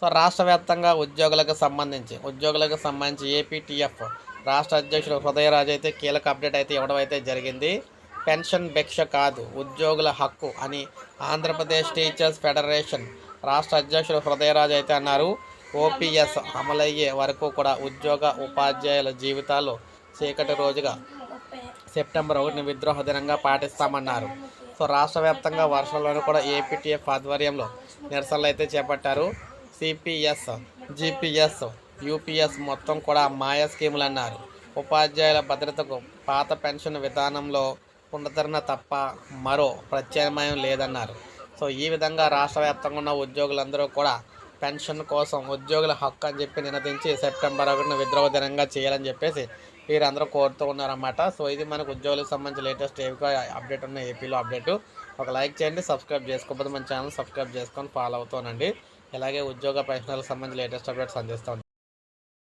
So రాష్ట్ర వ్యాప్తంగా ఉద్యోగులకు సంబంధించి ఉద్యోగులకు సంబంధించి ఏపీటీఎఫ్ రాష్ట్ర అధ్యక్షుడు హృదయరాజు అయితే కీలక అప్డేట్ అయితే ఇవ్వడం అయితే జరిగింది. పెన్షన్ భిక్ష కాదు ఉద్యోగుల హక్కు అని ఆంధ్రప్రదేశ్ టీచర్స్ ఫెడరేషన్ రాష్ట్ర అధ్యక్షుడు హృదయరాజు అయితే అన్నారు. ఓపీఎస్ అమలయ్యే వరకు కూడా ఉద్యోగ ఉపాధ్యాయుల జీవితాలు చీకటి రోజుగా సెప్టెంబర్ ఒకటిని విద్రోహ దినంగా పాటిస్తామన్నారు. సో రాష్ట్ర వ్యాప్తంగా వర్షంలోనూ కూడా ఏపీటీఎఫ్ ఆధ్వర్యంలో నిరసనలు అయితే చేపట్టారు. సిపిఎస్ జిపిఎస్ యూపీఎస్ మొత్తం కూడా మాయా స్కీములు అన్నారు ఉపాధ్యాయుల భద్రతకు పాత పెన్షన్ విధానంలో పునరుద్ధరణ తప్ప మరో ప్రత్యామ్నాయం లేదన్నారు. సో ఈ విధంగా రాష్ట్ర వ్యాప్తంగా ఉన్న ఉద్యోగులందరూ కూడా పెన్షన్ కోసం ఉద్యోగుల హక్కు అని చెప్పి నినదించి సెప్టెంబర్ ఒకటిన విద్రోహ దినంగా చేయాలని చెప్పేసి వీరందరూ కోరుతూ ఉన్నారన్నమాట. సో ఇది మనకు ఉద్యోగులకు సంబంధించి లేటెస్ట్ ఏవిగా అప్డేట్ ఉన్న ఏపీలో అప్డేట్. ఒక లైక్ చేయండి సబ్స్క్రైబ్ చేసుకోకపోతే మన ఛానల్ సబ్స్క్రైబ్ చేసుకొని ఫాలో అవుతానండి ఇలాగే ఉద్యోగ ప్రశ్నలకు సంబంధించి లేటెస్ట్ అప్డేట్స్ అందిస్తాం